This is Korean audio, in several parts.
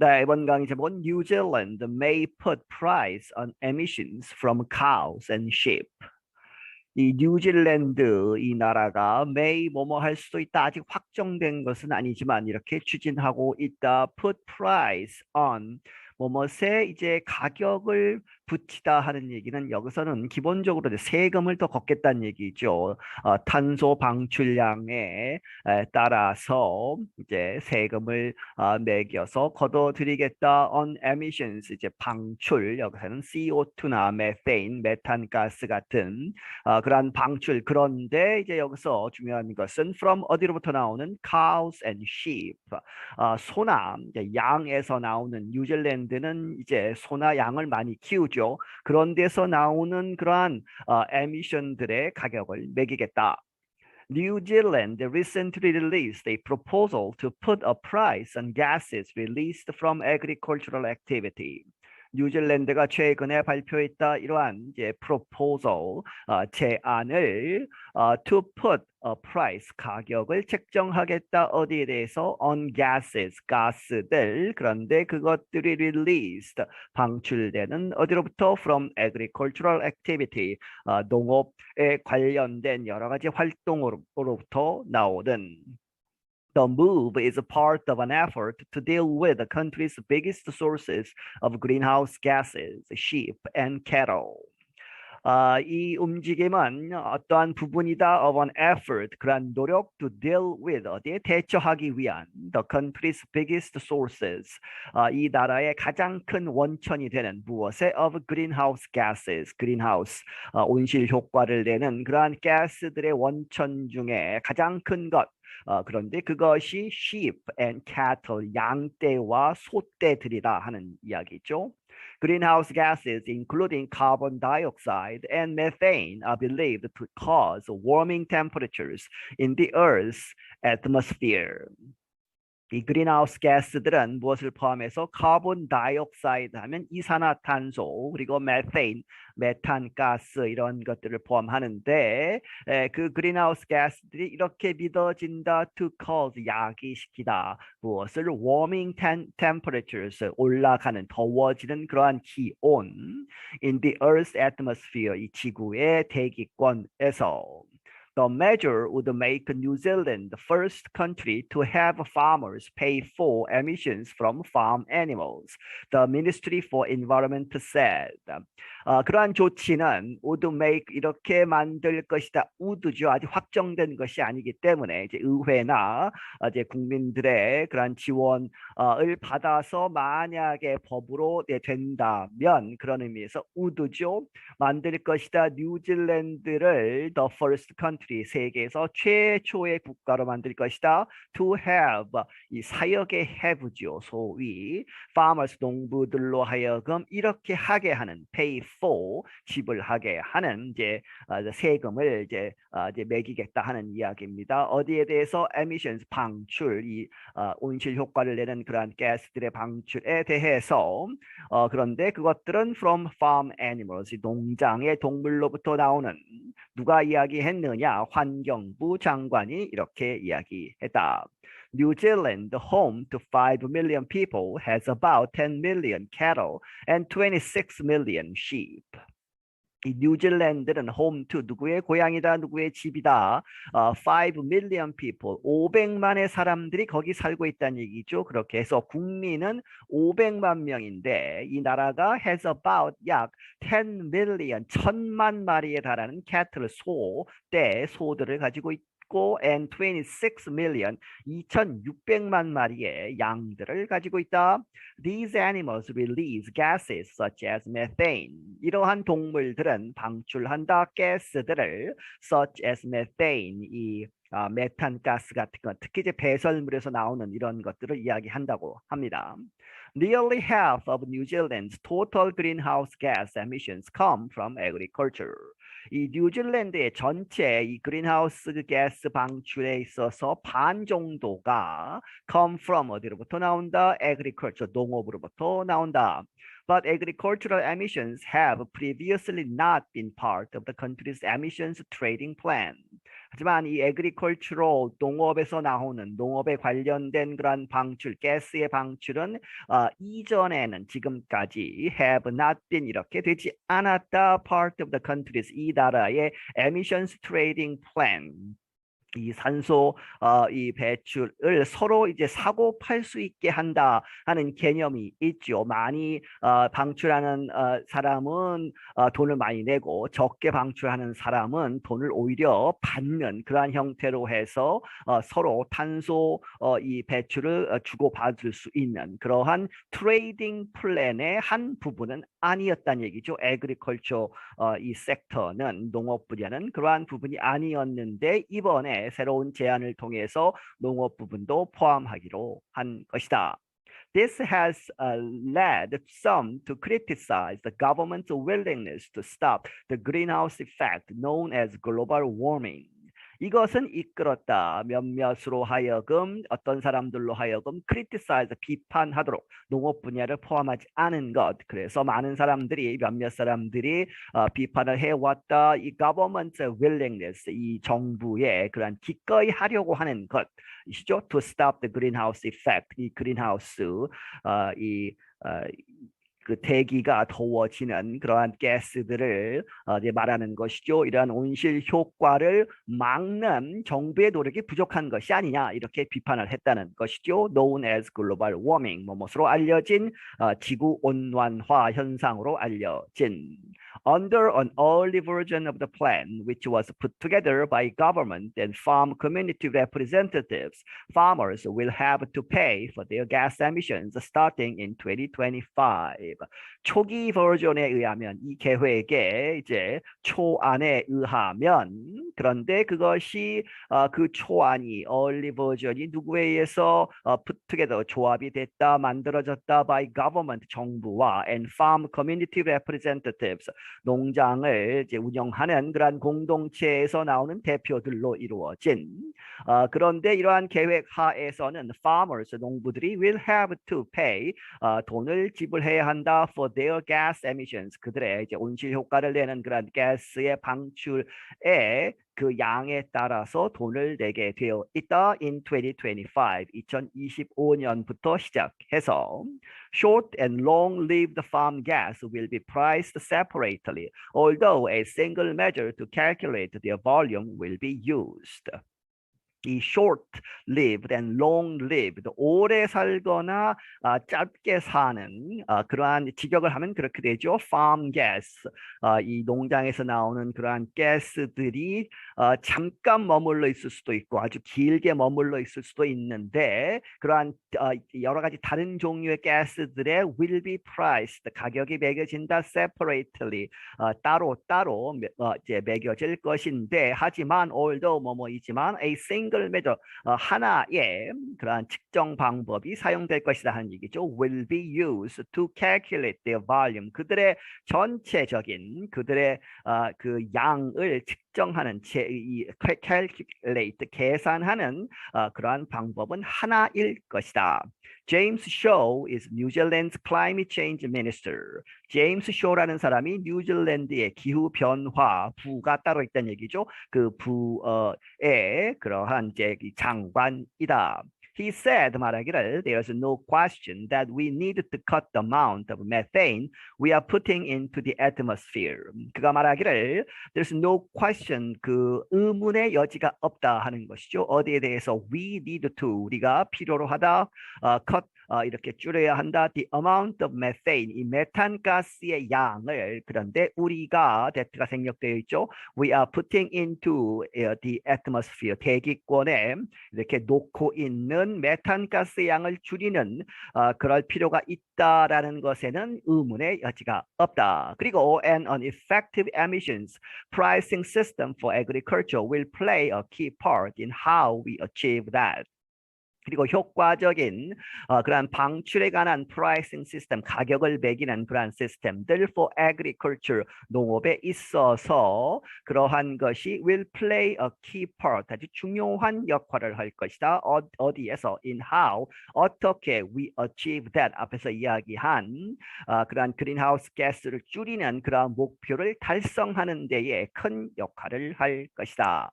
네, 이번 강의 제목은 New Zealand may put price on emissions from cows and sheep. 이 뉴질랜드 이 나라가 may 뭐뭐 할 수도 있다. 아직 확정된 것은 아니지만 이렇게 추진하고 있다. put price on 뭐뭐에 이제 가격을 붙이다 하는 얘기는 여기서는 기본적으로 세금을 더 걷겠다는 얘기죠. 어, 탄소 방출량에 에, 따라서 이제 세금을 어, 매겨서 걷어들이겠다. on emissions 이제 방출 여기서는 CO2나 메테인, 메탄가스 같은 어, 그러한 방출 그런데 이제 여기서 중요한 것은 from 어디로부터 나오는 cows and sheep 어, 소나 양에서 나오는 뉴질랜드는 이제 소나 양을 많이 키우죠. 그런 데서 나오는 그러한 어, 에미션들의 가격을 매기겠다. New Zealand recently released a proposal to put a price on gases released from agricultural activity. 뉴질랜드가 최근에 발표했다 이러한 이제 proposal 어, 제안을 어, to put a price 가격을 책정하겠다 어디에 대해서 on gases 가스들 그런데 그것들이 released 방출되는 어디로부터? from agricultural activity 어, 농업에 관련된 여러 가지 활동으로부터 나오는 The move is a part of an effort to deal with the country's biggest sources of greenhouse gases, sheep and cattle. 아, 이 움직임은 어떠한 부분이다 of an effort, 그러한 노력 to deal with, 어디에 대처하기 위한 the country's biggest sources, 아, 이 나라의 가장 큰 원천이 되는 무엇에 of greenhouse gases, greenhouse, 아, 온실 효과를 내는 그러한 가스들의 원천 중에 가장 큰 것, 어, 그런데 그것이 sheep and cattle, 양떼와 소떼들이다 하는 이야기죠. Greenhouse gases, including carbon dioxide and methane, are believed to cause warming temperatures in the Earth's atmosphere. 이 그린하우스 가스들은 무엇을 포함해서 카본 다이옥사이드 하면 이산화탄소 그리고 메테인 메탄 가스 이런 것들을 포함하는데 에, 그 그린하우스 가스들이 이렇게 믿어진다 to cause 야기시키다. 무엇을 warming temperatures 올라가는 더워지는 그러한 기온 in the earth's atmosphere 이 지구의 대기권에서 The measure would make New Zealand the first country to have farmers pay for emissions from farm animals. The Ministry for Environment said. 어, 그러한 조치는 would make 이렇게 만들 것이다. would죠. 아직 확정된 것이 아니기 때문에 이제 의회나 이제 국민들의 그러한 지원을 받아서 만약에 법으로 된다면 그런 의미에서 would죠. 만들 것이다. 뉴질랜드를 the first country 세계에서 최초의 국가로 만들 것이다. to have 이 사역의 have죠. 소위 farmers 농부들로 하여금 이렇게 하게 하는 pay for 지불하게 하는 이제 세금을 이제 이제 매기겠다 하는 이야기입니다. 어디에 대해서 emissions 방출 이 온실 효과를 내는 그러한 가스들의 방출에 대해서 어, 그런데 그것들은 from farm animals 농장의 동물로부터 나오는 누가 이야기했느냐 환경부 장관이 이렇게 이야기했다. New Zealand, home to 5 million people, has about 10 million cattle and 26 million sheep. 이 뉴질랜드는 home to 누구의 고향이다 누구의 집이다. 어, 5 million people 500만의 사람들이 거기 살고 있다는 얘기죠. 그렇게 해서 국민은 500만 명인데 이 나라가 has about 약 10 million 천만 마리에 달하는 cattle 소 떼 소들을 가지고 있 있고 and 26 million 2,600만 마리의 양들을 가지고 있다. These animals release gases such as methane. 이러한 동물들은 방출한다 가스들을 such as methane 이 아, 메탄 가스 같은 것, 특히 이제 배설물에서 나오는 이런 것들을 이야기한다고 합니다. Nearly half of New Zealand's total greenhouse gas emissions come from agriculture. 이 뉴질랜드의 전체 이 그린하우스 가스 방출에 있어서 반 정도가 come from 어디로부터 나온다? agriculture 농업으로부터 나온다. But agricultural emissions have previously not been part of the country's emissions trading plan. 하지만 이 agricultural 농업에서 나오는 농업에 관련된 그러한 방출, 가스의 방출은 어, 이전에는 지금까지 have not been 이렇게 되지 않았다. part of the countries 이 나라의 emissions trading plan 이 산소 어, 이 배출을 서로 이제 사고 팔 수 있게 한다 하는 개념이 있죠. 많이 어, 방출하는 어, 사람은 어, 돈을 많이 내고 적게 방출하는 사람은 돈을 오히려 받는 그러한 형태로 해서 어, 서로 탄소 어, 이 배출을 어, 주고 받을 수 있는 그러한 트레이딩 플랜의 한 부분은 아니었다는 얘기죠. 에그리컬처 어, 이 섹터는 농업 분야는 그러한 부분이 아니었는데 이번에 새로운 제안을 통해서 농업 부분도 포함하기로 한 것이다. This has uh, led some to criticize the government's willingness to stop the greenhouse effect known as global warming. 이것은 이끌었다. 몇몇으로 하여금 어떤 사람들로 하여금 criticize 비판하도록 농업 분야를 포함하지 않은 것. 그래서 많은 사람들이 몇몇 사람들이 어, 비판을 해왔다. 이 government's willingness 이 정부의 그런 기꺼이 하려고 하는 것이죠. To stop the greenhouse effect 이 greenhouse 어, 이 어, 그 대기가 더워지는 그러한 가스들을 어, 이제 말하는 것이죠. 이러한 온실 효과를 막는 정부의 노력이 부족한 것이 아니냐 이렇게 비판을 했다는 것이죠. Known as global warming 뭐뭐로 알려진 어, 지구 온난화 현상으로 알려진 under an early version of the plan, which was put together by government and farm community representatives, farmers will have to pay for their gas emissions starting in 2025. 초기 버전에 의하면 이 계획에 이제 초안에 의하면 그런데 그것이 어, 그 초안이 early 버전이 누구에 의해서 어, put 조합이 됐다 만들어졌다 by government 정부와 and farm community representatives 농장을 이제 운영하는 그러한 공동체에서 나오는 대표들로 이루어진 어, 그런데 이러한 계획 하에서는 farmers 농부들이 will have to pay 어, 돈을 지불해야 한다 for their gas emissions 그들의 이제 온실 효과를 내는 그런 가스의 방출에 그 양에 따라서 돈을 내게 되어 있다 in 2025 2025년부터 시작해서 short and long-lived farm gas will be priced separately although a single measure to calculate their volume will be used. 이 short-lived and long-lived 오래 살거나 아, 짧게 사는 아, 그러한 직역을 하면 그렇게 되죠. farm gas 아, 이 농장에서 나오는 그러한 가스들이 어, 잠깐 머물러 있을 수도 있고 아주 길게 머물러 있을 수도 있는데 그러한 어, 여러 가지 다른 종류의 가스들의 will be priced 가격이 매겨진다 separately 어, 따로 따로 어, 이제 매겨질 것인데 하지만 although 뭐뭐이지만 a single measure 어, 하나의 그러한 측정 방법이 사용될 것이다 하는 얘기죠. will be used to calculate their volume 그들의 전체적인 그들의 어, 그 양을 측 정하는 제, 이 calculate 계산하는 어, 그러한 방법은 하나일 것이다. James Shaw is New climate change minister. 제임스 쇼라는 사람이 뉴질랜드의 기후 변화 부가 따로 있다는 얘기죠. 그 부의 그러한 이제 장관이다. He said 말하기를 there's no question that we need to cut the amount of methane we are putting into the atmosphere. 그가 말하기를 there's no question 그 의문의 여지가 없다 하는 것이죠. 어디에 대해서 we need to 우리가 필요로 하다 uh, cut 어, 이렇게 줄여야 한다. The amount of methane, 이 메탄 가스의 양을 그런데 우리가 대트가 생략되어 있죠. We are putting into the atmosphere, 대기권에 이렇게 놓고 있는 메탄 가스 양을 줄이는 어, 그럴 필요가 있다라는 것에는 의문의 여지가 없다. 그리고 and an effective emissions pricing system for agriculture will play a key part in how we achieve that. 그리고 효과적인 어, 그러한 방출에 관한 프라이싱 시스템, 가격을 매기는 그러한 시스템들 for agriculture, 농업에 있어서 그러한 것이 will play a key part, 아주 중요한 역할을 할 것이다. 어, 어디에서? in how, 어떻게 we achieve that, 앞에서 이야기한 어, 그러한 그린하우스 가스를 줄이는 그러한 목표를 달성하는 데에 큰 역할을 할 것이다.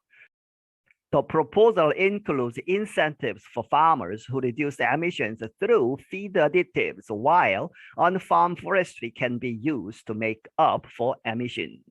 The proposal includes incentives for farmers who reduce emissions through feed additives, while on-farm forestry can be used to make up for emissions.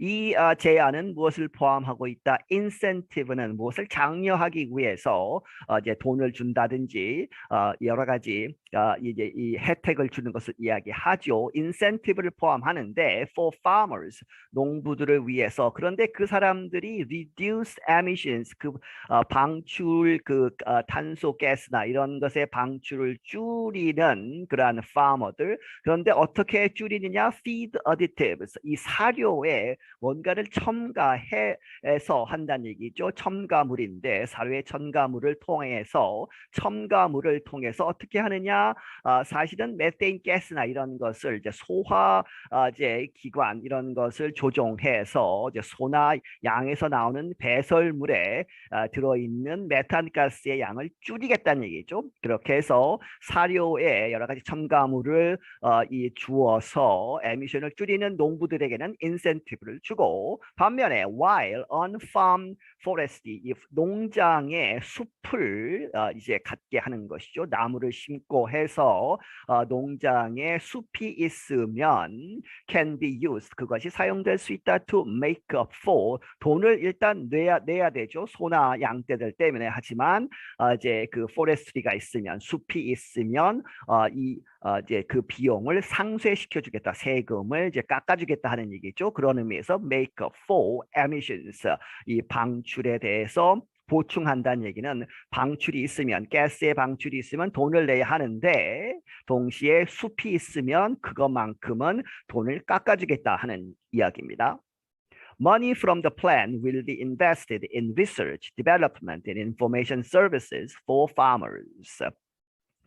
이 어, 제안은 무엇을 포함하고 있다? 인센티브는 무엇을 장려하기 위해서 어, 이제 돈을 준다든지 어, 여러 가지 어, 이제 이 혜택을 주는 것을 이야기하죠. 인센티브를 포함하는데 for farmers 농부들을 위해서. 그런데 그 사람들이 reduce emissions 그 어, 방출 그 어, 탄소 가스나 이런 것의 방출을 줄이는 그러한 farmer들. 그런데 어떻게 줄이느냐? feed additives. 이 사료에 뭔가를 첨가해서 한다는 얘기죠. 첨가물인데 사료의 첨가물을 통해서 첨가물을 통해서 어떻게 하느냐 아, 사실은 메테인 가스나 이런 것을 이제 소화 아, 이제 기관 이런 것을 조종해서 이제 소나 양에서 나오는 배설물에 아, 들어있는 메탄 가스의 양을 줄이겠다는 얘기죠. 그렇게 해서 사료에 여러 가지 첨가물을 어, 이 주어서 에미션을 줄이는 농부들에게는 인센티브를 주고 반면에 while on farm forestry 이 농장의 숲을 어, 이제 갖게 하는 것이죠. 나무를 심고 해서 어, 농장에 숲이 있으면 can be used 그것이 사용될 수 있다 to make up for 돈을 일단 내야 내야 되죠. 소나 양떼들 때문에 하지만 어, 이제 그 forestry가 있으면 숲이 있으면 어, 이 어, 이제 그 비용을 상쇄시켜 주겠다. 세금을 이제 깎아 주겠다 하는 얘기죠. 그런 의미에서 make up for emissions 이 방출에 대해서 보충한다는 얘기는 방출이 있으면 가스의 방출이 있으면 돈을 내야 하는데 동시에 숲이 있으면 그것만큼은 돈을 깎아주겠다 하는 이야기입니다. Money from the plan will be invested in research, development, and information services for farmers.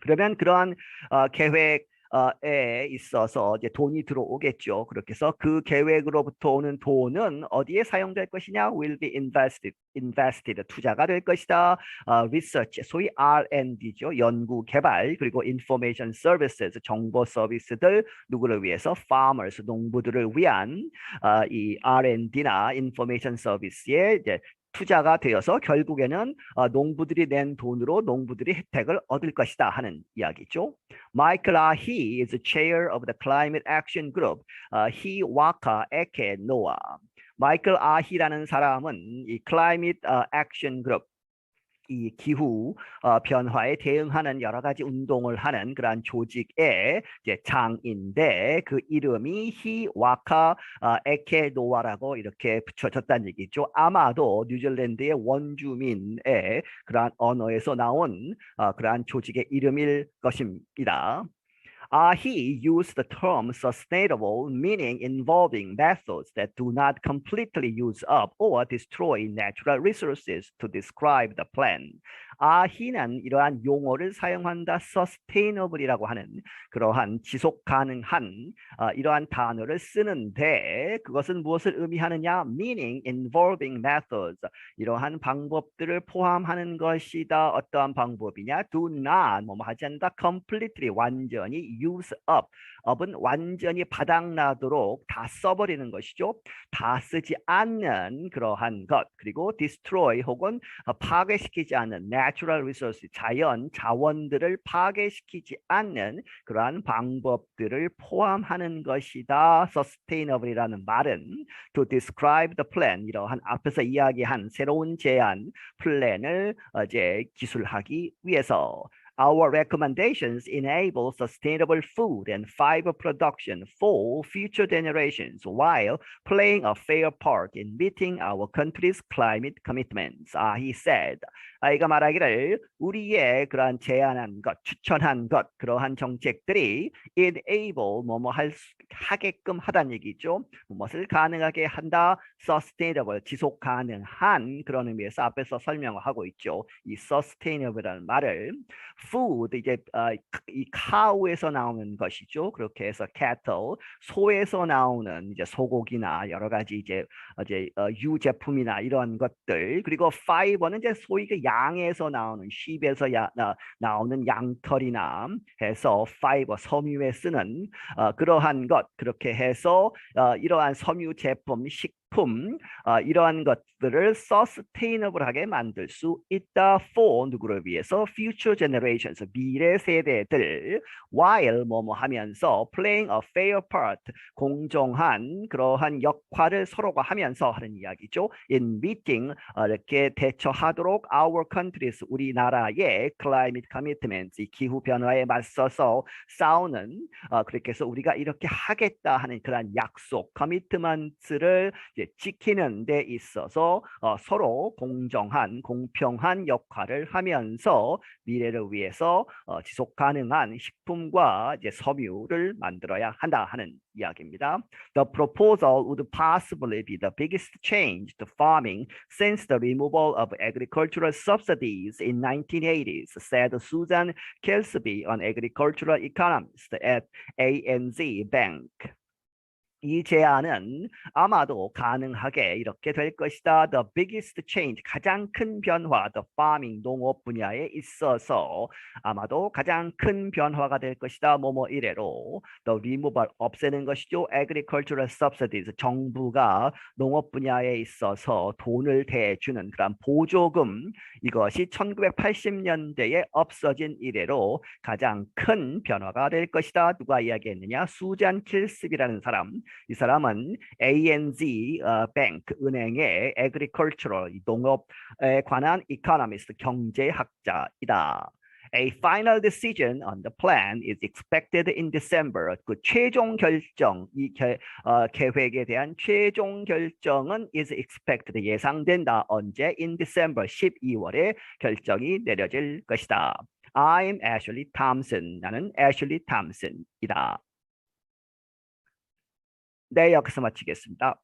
그러면 그러한 어, 계획 에 있어서 이제 돈이 들어오겠죠. 그렇게 해서 그 계획으로부터 오는 돈은 어디에 사용될 것이냐? will be invested, invested 투자가 될 것이다. 어, research 소위 R&D죠. 연구 개발 그리고 information services 정보 서비스들 누구를 위해서 farmers 농부들을 위한 어, 이 R&D나 information 서비스에 이제 투자가 되어서 결국에는 어, 농부들이 낸 돈으로 농부들이 혜택을 얻을 것이다 하는 이야기죠. Michael Ahi is the chair of the Climate Action Group. 어, He, Waka, Eke, Noah. 마이클 아히라는 사람은 이 Climate Action Group 이 기후 어, 변화에 대응하는 여러 가지 운동을 하는 그러한 조직의 이제 장인데 그 이름이 히와카 어, 에케노와라고 이렇게 붙여졌다는 얘기죠. 아마도 뉴질랜드의 원주민의 그러한 언어에서 나온 어, 그러한 조직의 이름일 것입니다. Uh, he used the term sustainable, meaning involving methods that do not completely use up or destroy natural resources to describe the plan. 아히는 이러한 용어를 사용한다 sustainable이라고 하는 그러한 지속 가능한 어, 이러한 단어를 쓰는데 그것은 무엇을 의미하느냐 meaning involving methods 이러한 방법들을 포함하는 것이다 어떠한 방법이냐 do not 뭐 하지 않다 completely 완전히 use up up은 완전히 바닥나도록 다 써버리는 것이죠 다 쓰지 않는 그러한 것 그리고 destroy 혹은 파괴시키지 않는 natural resource 자연 자원들을 파괴시키지 않는 그러한 방법들을 포함하는 것이다. sustainable이라는 말은 to describe the plan 이러한 앞에서 이야기한 새로운 제안 플랜을 이제 기술하기 위해서 Our recommendations enable sustainable food and fiber production for future generations while playing a fair part in meeting our country's climate commitments. Ah, he said. 아이가 말하기를 우리의 그러한 제안한 것, 추천한 것, 그러한 정책들이 enable 뭐뭐 할 하게끔 하다는 얘기죠. 무엇을 가능하게 한다, sustainable 지속 가능한 그런 의미에서 앞에서 설명을 하고 있죠. 이 sustainable이라는 말을 food 이제 어, 이 cow에서 나오는 것이죠. 그렇게 해서 cattle 소에서 나오는 이제 소고기나 여러 가지 이제 이제 어, 유제품이나 이런 것들 그리고 fiber는 이제 소위 그 양에서 나오는 sheep에서 야, 나, 나오는 양털이나 해서 fiber 섬유에 쓰는 어, 그러한 것 그렇게 해서 어, 이러한 섬유 제품 식 식품 어, 이러한 것들을 sustainable하게 만들 수 있다. For 누구를 위해서? Future generations 미래 세대들. While 뭐뭐 하면서 playing a fair part 공정한 그러한 역할을 서로가 하면서 하는 이야기죠. in meeting 어, 이렇게 대처하도록 our countries 우리나라의 climate commitments 이 기후 변화에 맞서서 싸우는 어, 그렇게 해서 우리가 이렇게 하겠다 하는 그런 약속 이제 지키는 데 있어서 어, 서로 공정한 공평한 역할을 하면서 미래를 위해서 어, 지속 가능한 식품과 이제 섬유를 만들어야 한다 하는 이야기입니다. The proposal would possibly be the biggest change to farming since the removal of agricultural subsidies in 1980s, said Susan Kelsby, an agricultural economist at ANZ Bank. 이 제안은 아마도 가능하게 이렇게 될 것이다. The biggest change, 가장 큰 변화, the farming, 농업 분야에 있어서 아마도 가장 큰 변화가 될 것이다. 뭐뭐 이래로 the removal, 없애는 것이죠. agricultural subsidies, 정부가 농업 분야에 있어서 돈을 대주는 그런 보조금 이것이 1980년대에 없어진 이래로 가장 큰 변화가 될 것이다. 누가 이야기했느냐? 수잔 킬스비라는 사람. 이 사람은 ANZ 어, 뱅크 은행의 agricultural 농업에 관한 economist 경제학자이다. A final decision on the plan is expected in December. 그 최종 결정, 이 개, 어, 계획에 대한 최종 결정은 is expected 예상된다. 언제? In December 12월에 결정이 내려질 것이다. I'm Ashley Thompson. 나는 Ashley Thompson이다. 네, 여기서 마치겠습니다.